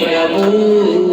પ્રભુ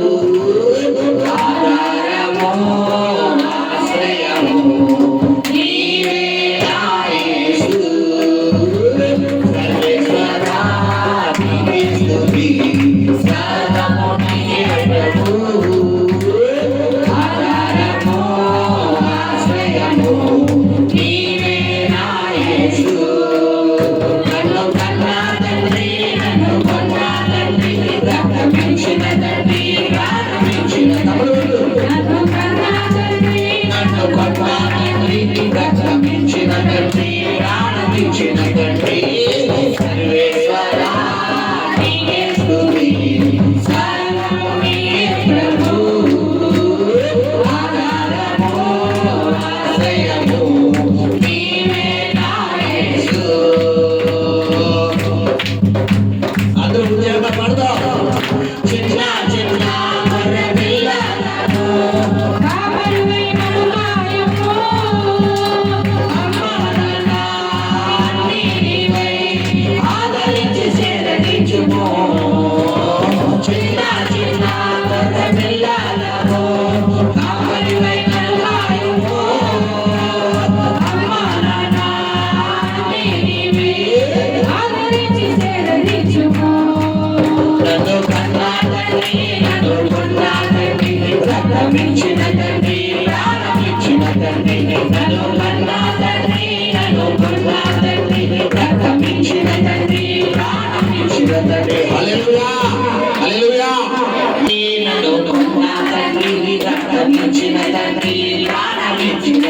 కన్నుచిన తండ్రి ప్రాణమిచ్చిన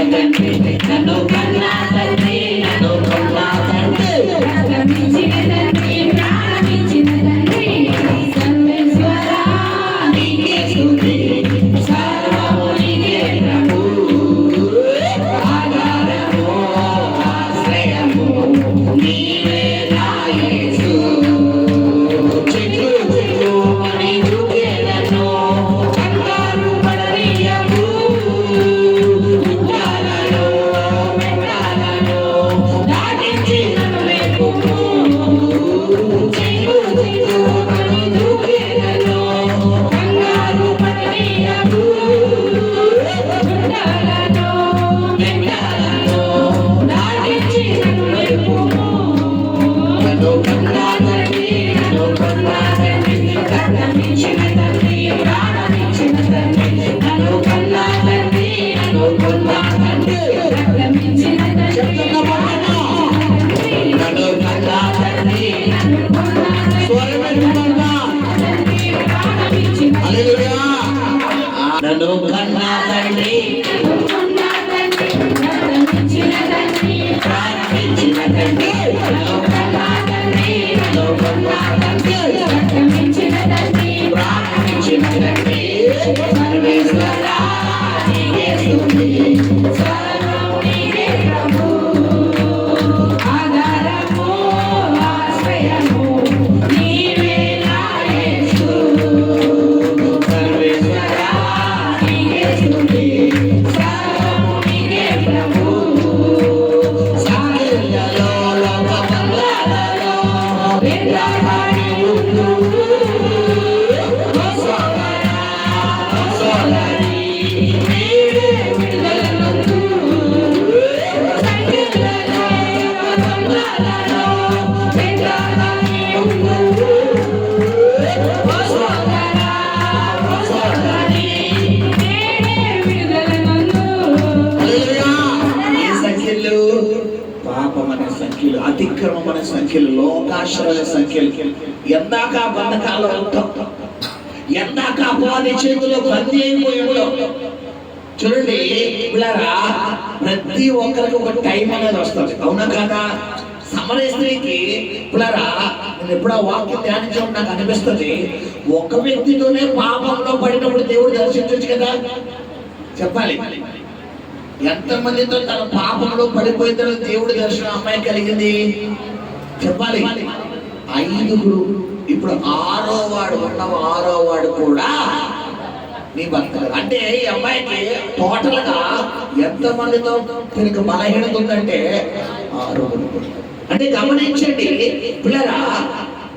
నన్ను కన్నా తండ్రి మహాశివుల సంఖ్యలు. ఎందాక బంధకాలు ఉంటాం. ఎందాక అపవాది చేతిలో బంది అయిపోయి చూడండి ఇలారా ప్రతి ఒక్కరికి ఒక టైం అనేది వస్తుంది. అవునా కదా? సమర స్త్రీకి ఇప్పుడారా నేను ఎప్పుడో వాక్యం ధ్యానించడం నాకు అనిపిస్తుంది ఒక వ్యక్తితోనే పాపంలో పడినప్పుడు దేవుడు దర్శించవచ్చు కదా? చెప్పాలి. ఎంతమందితో తన పాపంలో పడిపోయిందో దేవుడి దర్శనం అమ్మాయి కలిగింది? చెప్పాలి. ఐదుగురు ఇప్పుడు ఆరో వాడు ఉన్నావు ఆరో వాడు కూడా నీ భర్త అంటే ఈ అమ్మాయికి టోటల్గా ఎంత మందితో దీనికి బలహీనత ఉందంటే ఆరు అంటే గమనించండి పిల్లరా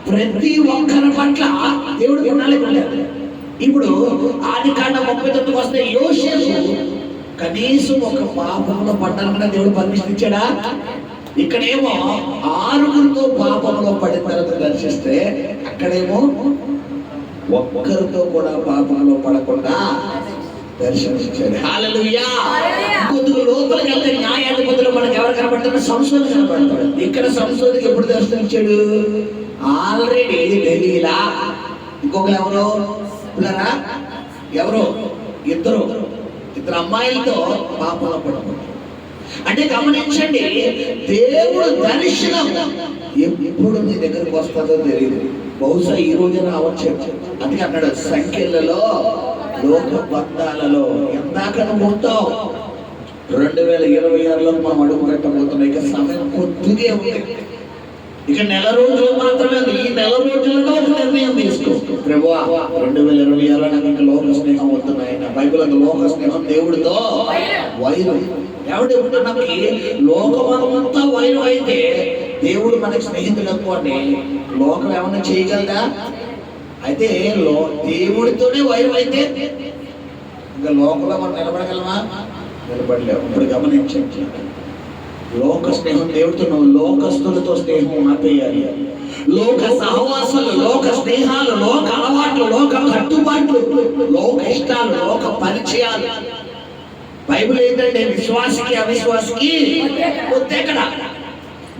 ప్రతి ఒక్కరి పట్ల దేవుడు గుణాలే ఉండదు ఇప్పుడు ఆది కాండ ముప్పై తొమ్మిది వస్తే యోసేపు కనీసం ఒక పాపంలో పడ్డాలన్నా దేవుడు పర్మిషన్ ఇచ్చాడా ఇక్కడేమో ఆరుగురితో పాపంలో పడిన తర్వాత దర్శిస్తే అక్కడేమో ఒక్కరితో కూడా పాపంలో పడకుండా దర్శనమిచ్చాడు. హల్లెలూయా కొద్దిగా లోపలికి వెళ్తే న్యాయాధిపతులు మనకి ఎవరు కనబడతారు సంశోధన కనబడతాడు ఇక్కడ సంశోధనకి ఎప్పుడు దర్శనమిచ్చాడు? ఆల్రెడీ డెలీలా ఇంకొకరు ఎవరు? ఎవరు? ఇద్దరు. ఇద్దరు అమ్మాయిలతో పాపంలో పడుకుంటారు అంటే గమనించండి దేవుడు దర్శనం ఎప్పుడు నీ దగ్గరకు వస్తుందో తెలియదు బహుశా ఈ రోజు రావచ్చు. అందుకే అన్నాడు సంఖ్యలలో లోక బంధాలలో ఎందాక రెండు వేల ఇరవై ఆరులో మనం అడుగు పెట్టబోతున్నాం ఇక సమయం కొద్దిగా ఉంది. ఇక నెల రోజులు మాత్రమే. ఈ నెల రోజులలో ఒక నిర్ణయం తీసుకో. రెండు వేల ఇరవై ఆరులో నాకు ఇంకా లోక స్నేహం వస్తున్నాయి బైబిల్ అంత లోక స్నేహం దేవుడితో. వైరం. ఎవడు ఎప్పుడు మనకి లోకమంతా వైరం అయితే దేవుడు మనకి స్నేహితులు అనుకోండి లోకం ఏమన్నా చేయగలదా? అయితే లో దేవుడితోనే వైరం అయితే ఇంకా లోకంలో మనం నిలబడగలమా? నిలబడలేము. ఇప్పుడు గమనించండి. లోక స్నేహం దేవుడితో లోకస్తులతో స్నేహం మాపేయాలి లోక సహవాసాలు లోక స్నేహాలు లోక అలవాట్లు లోక కట్టుబాట్లు లోక ఇష్టాలు లోక పరిచయాలు బైబిల్ ఏంటంటే విశ్వాసికి అవిశ్వాసికి ఎక్కడ?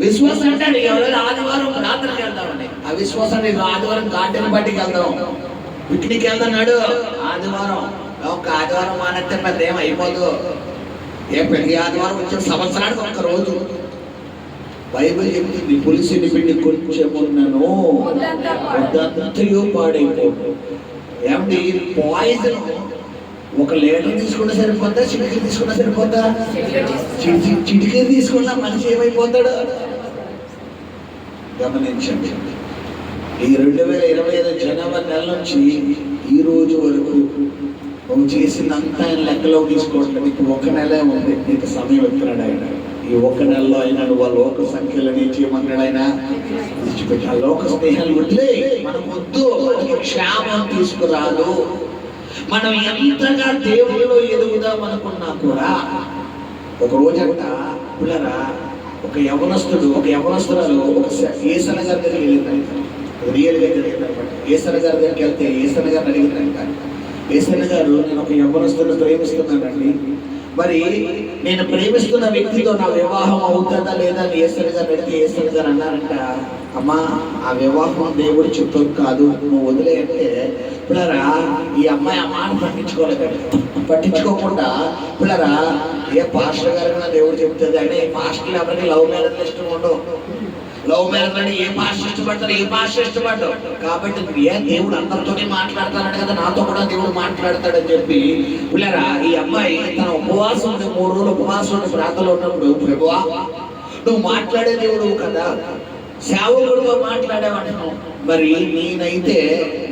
విశ్వాసం అంటే నీకు ఎవరైనా ఆదివారం రాత్రికి వెళ్దామని అవిశ్వాసం నీకు ఆదివారం గార్డెన్ బట్టికి వెళ్దాం. పిక్నిక్ వెళ్తున్నాడు ఆదివారం. ఒక ఆదివారం మానంటే పెద్ద ఏం అయిపోదు. ఏ ప్రతి ఆదివారం వచ్చిన సంవత్సరానికి ఒక్క రోజు. బైబిల్ చెప్తుంది పులిసిని పిండి కొంచెం ఉన్నాను వద్దంతయో ఏమండి పాయిజన్ ఒక లీటర్ తీసుకుంటే సరిపోతా చిటికీ తీసుకున్నా సరిపోతా చిటికీ చిటికి తీసుకున్నా మనిషి ఏమైపోతాడు? గమనించండి. ఈ రెండు వేల ఇరవై ఐదు జనవరి నెల నుంచి ఈ రోజు వరకు నువ్వు చేసిందంతా ఆయన లెక్కలో తీసుకోవట్లేదు. నీకు ఒక నెలే ఉంది. నీకు సమయం ఎత్తున్నాడు ఆయన. ఈ ఒక్క నెలలో అయినా నువ్వు ఆ లోక సంఖ్యలని చేయమన్నాడు ఆయన విడిచిపెట్టి ఆ లోక స్నేహాలు వదిలే. మనం వద్దు క్షేమం తీసుకురాదు. మనం ఎంతగా దేవుడిలో ఎదుగుదాం అనుకున్నా కూడా ఒక రోజంట పిల్లరా ఒక యవనస్తుడు ఒక యవనస్తురాలు ఒక ఏసన గారి దగ్గరికి వెళ్ళిందంట. రియల్గా జరిగిందనమాట ఏసన గారి దగ్గరికి వెళ్తే ఏసన గారిని అడిగిందంట. ఏసన గారు నేను ఒక యవనస్తుడిని ప్రేమిస్తున్నానండి. మరి నేను ప్రేమిస్తున్న వ్యక్తితో నా వివాహం అవుతుందా లేదా అని ఏసన గారు అడిగితే ఏసన గారు అన్నారంట అమ్మా ఆ వివాహం దేవుడి చుట్టూ కాదు. నువ్వు వదిలే అంటే పిల్లరా ఈ అమ్మాయి అమ్మాయిని మాట పట్టించుకోలేదు పట్టించుకోకుండా పిల్లరా ఏ పాస్టర్ గారు నా దేవుడు చెప్తుంది అంటే ఈ పాస్టర్లు ఎవరికి లవ్ మ్యారేజ్ ఇష్టం ఉండవు. లవ్ మ్యారేజ్ అంటే ఏ పాస్టర్ ఇష్టపడతారు ఏ పాస్టర్ ఇష్టపడ్డావు కాబట్టి ఏ దేవుడు అందరితోనే మాట్లాడతాడు కదా నాతో కూడా దేవుడు మాట్లాడతాడని చెప్పి పిల్లరా ఈ అమ్మాయి తన ఉపవాసం ఉండే మూడు రోజులు ఉపవాసం ఉండే ప్రాంతంలో ఉన్నప్పుడు ప్రభువా నువ్వు మాట్లాడే దేవుడు కదా. సేవకుడుగా మాట్లాడేవాడు మరి నేనైతే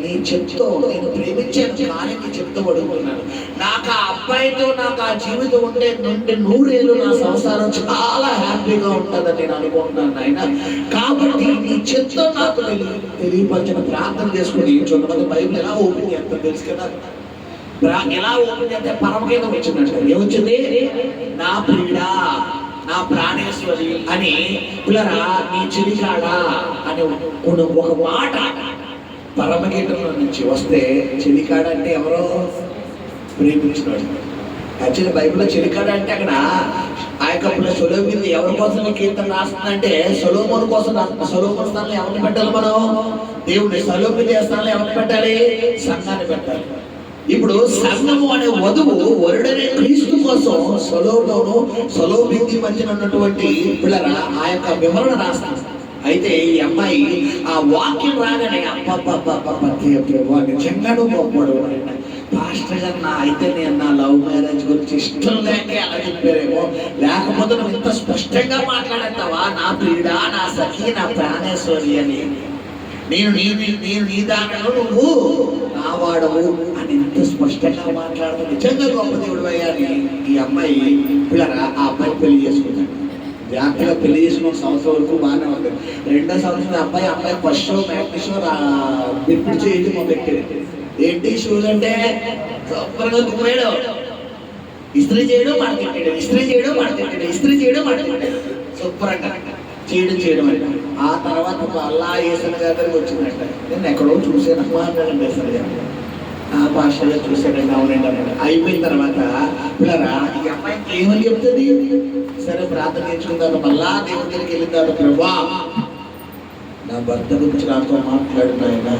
నీ చెప్తో నేను ప్రేమించాను కానీ నీ చెప్తూ అడుగుతున్నాను నాకు ఆ అబ్బాయితో నాకు ఆ జీవితం ఉంటే నుండి నూరేళ్ళు నా సంసారం చాలా హ్యాపీగా ఉంటుందని నేను అనుకుంటున్నాను ఆయన కాబట్టి నీ చెప్తో నాకు తెలి- తెలియపరిచిన ప్రార్థన చేసుకుని చూడమని బైబిల్ ఎలా ఓపెన్ చేస్తారు తెలుసు కదా? ఎలా ఓపెన్ చేస్తే పరమగీతం వచ్చిందంట ఏమొచ్చింది? నా ప్రియుడా నా ప్రా అని పిల్లరా నీ చెలికాడా? అని ఒక- మాట పరమగీతంలో నుంచి వస్తే చెలికాడ అంటే ఎవరో? ప్రేమించినాడు. యాక్చువల్లీ బైబిల్లో చెలికాడ అంటే అక్కడ ఆ యొక్క సొలోమిని ఎవరి కోసం కీర్తన రాస్తుందంటే సొలోమోన్ కోసం సొలోమోన్ స్థానంలో ఎవరిని పెట్టాలి మనం? దేవుడి సొలోమి స్థానంలో ఎవరిని పెట్టాలి? సంఘాన్ని పెట్టాలి. ఇప్పుడు సంఘము అనే వధువు వరుడనే క్రీస్తు కోసం సొలోలోను సొలోబింది మధ్యన ఉన్నటువంటి పిల్లరా ఆ యొక్క వివరణ రాస్తాను అయితే ఈ అమ్మాయి ఆ వాక్యం రాగానే అబ్బబ్బబ్బబ్బ ప్రభు గొప్పడు పాస్టర్ గారు నా అయితే నేను నా లవ్ మ్యారేజ్ గురించి ఇష్టం లేక అలా చెప్పారేమో. లేకపోతే నువ్వు ఇంత స్పష్టంగా మాట్లాడతావా నా ప్రియుడ నా సఖి నా ప్రాణేశ్వరి అని. నేను నీ నీ- నేను నీ దానను నువ్వు నా అని ఎంత స్పష్టంగా మాట్లాడుతూ నిజంగా గొప్ప దేవుడు అయ్యాని ఈ అమ్మాయి పిల్లరా ఆ అబ్బాయి పెళ్ళి చేసుకున్నాడు జాగ్రత్తగా పెళ్ళి చేసుకున్న సంవత్సరం వరకు బాగానే ఉంది. రెండో సంవత్సరం అబ్బాయి అమ్మాయి ఫస్ట్ షో మ్యాట్ని షో డిప్యూట్ మా మొదలెట్టాడు ఏంటి షూస్ అంటే? సూపర్గా దుమ్మాడు ఇస్త్రీ చేయడం మాడతాడు ఇస్త్రీ చేయడం మాడతాడు ఇస్త్రీ చేయడం సూపర్ అంట చేయడం చేయడం అంటే. ఆ తర్వాత అల్లా ఏసన్ గారి దగ్గరికి వచ్చిందంట. నేను ఎక్కడో చూసాను అన్నాడండి ఏసన్ ఆ భాషలో చూసాడండి అవునండి అన్నాడు అయిపోయిన తర్వాత పిల్లరా ఈ అమ్మాయికి ఏమని చెప్తుంది? సరే ప్రార్థన నేర్చుకున్న తర్వాత మళ్ళా దేవుడి దగ్గరికి వెళ్ళిన తర్వాత ప్రభా నా భర్త గురించి నాతో మాట్లాడినాయన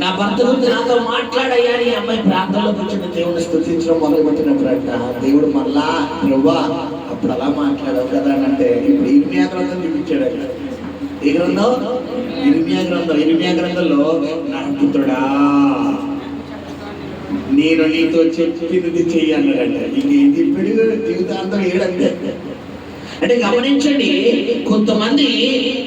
నా భర్త గురించి నాతో మాట్లాడయ్యా అని ఈ అమ్మాయి ప్రార్థనలో కూర్చొని దేవుడిని స్థుతించడం మొదలు పెట్టినప్పుడంట దేవుడు మళ్ళా ప్రభా అప్పుడు అలా మాట్లాడవు కదా అని అంటే ఇప్పుడు ఇర్మియా గ్రంథం చూపించాడు ఏ గ్రంథం? ఇర్మియా గ్రంథం. ఇర్మియా గ్రంథంలో నా పుత్రుడా నేను నీతో చెప్పింది చెయ్యి అన్నాడంట ఇంకేం చెప్పాడు జీవితాంతం ఏడంతే అంటే గమనించండి కొంతమంది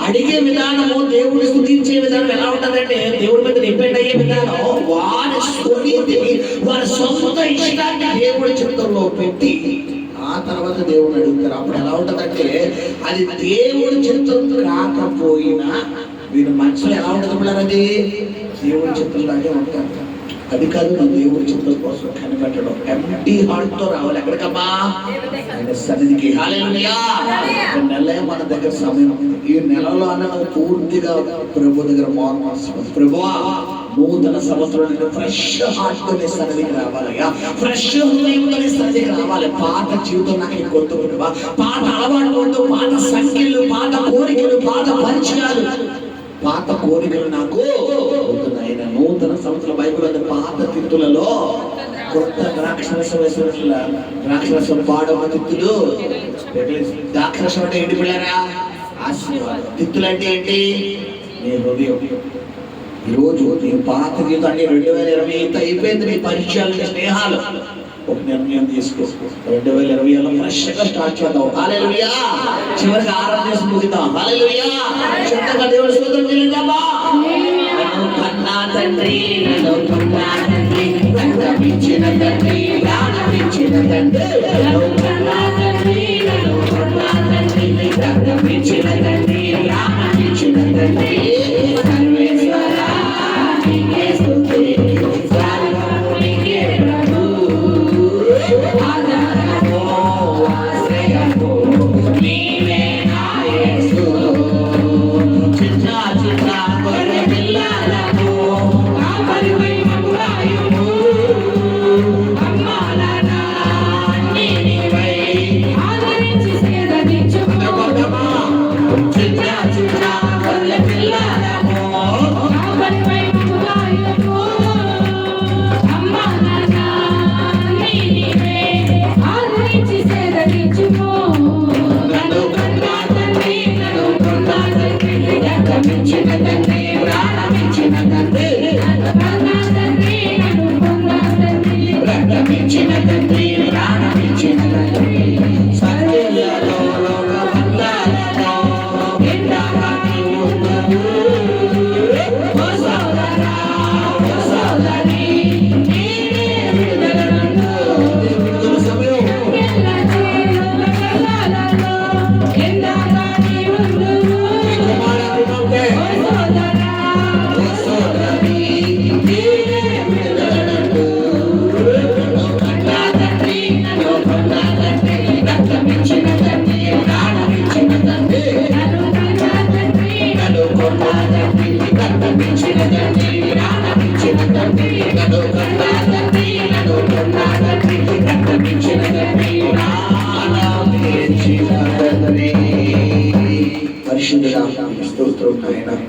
అడిగే విధానము దేవుడిని స్థుతించే విధానం ఎలా ఉంటుందంటే దేవుడి మీద డిపెండ్ అయ్యే విధానం వారి స్వనీతి వారి సొంత ఇష్టాన్ని దేవుడి చిత్తంలో పెట్టి ఆ తర్వాత దేవుడిని అడుగుతారు అప్పుడు ఎలా ఉంటుందంటే అది దేవుడి చిత్తం కాకపోయినా వీరి మనసులో ఎలా ఉంటుంది అది? దేవుడి చిత్తంలాగే ఉంటారు అది కాదు మన దేవుడి చిత్తం కోసం కనిపెట్టడం ఎంటీ హార్ట్తో రావాలి ఎక్కడికమ్మా సన్నిధికి. నెలే మన దగ్గర సమయం. ఈ నెలలో అన్న పూర్తిగా ప్రభు దగ్గర మోహన్ ప్రభువా నూతన సంవత్సరం ఫ్రెష్ హార్ట్తో నీ సన్నిధికి రావాలయ్యా ఫ్రెష్ హృదయంతో నీ సన్నిధికి రావాలి. పాత జీవితం నాకు ప్రభువా పాత అలవాట్లు వద్దు పాత సంఖ్యలు పాత కోరికలు పాత పరిచయాలు. పాత కోరికలు నాకు ఆయన నూతన సంవత్సరం బైబుల్ అంటే పాత తిత్తులలో కొత్త ద్రాక్షరసం వేసినట్ల ద్రాక్షరసం పాడవ తిత్తులు. ద్రాక్షరసం అంటే ఏంటి పిల్లరా? ఆశీర్వాదం. తిత్తులు అంటే ఏంటి? నీ హృదయం. ఈరోజు నీ పాత జీవితం రెండు వేల ఇరవై ఇంత అయిపోయింది నీ పరిచయాలు స్నేహాలు. ఒక నిర్ణయం తీసుకో. రెండు వేల ఇరవై ఏళ్ళ ఫ్రెష్గా స్టార్ట్ చేద్దాం. చివరికి ఆరాధన చేసి ముగిద్దాం. హాలెలూయా చిన్నగా స్తోత్రం చెల్లిద్దామా? నన్ను కన్నా తండ్రి. నన్ను కన్నా తండ్రి. తండ్రి ప్రాణమిచ్చిన తండ్రి. నన్ను కన్నా తండ్రి నన్ను కన్నా తండ్రి తండ్రి ప్రాణమిచ్చిన తండ్రి. రక్తమిచ్చిన తండ్రి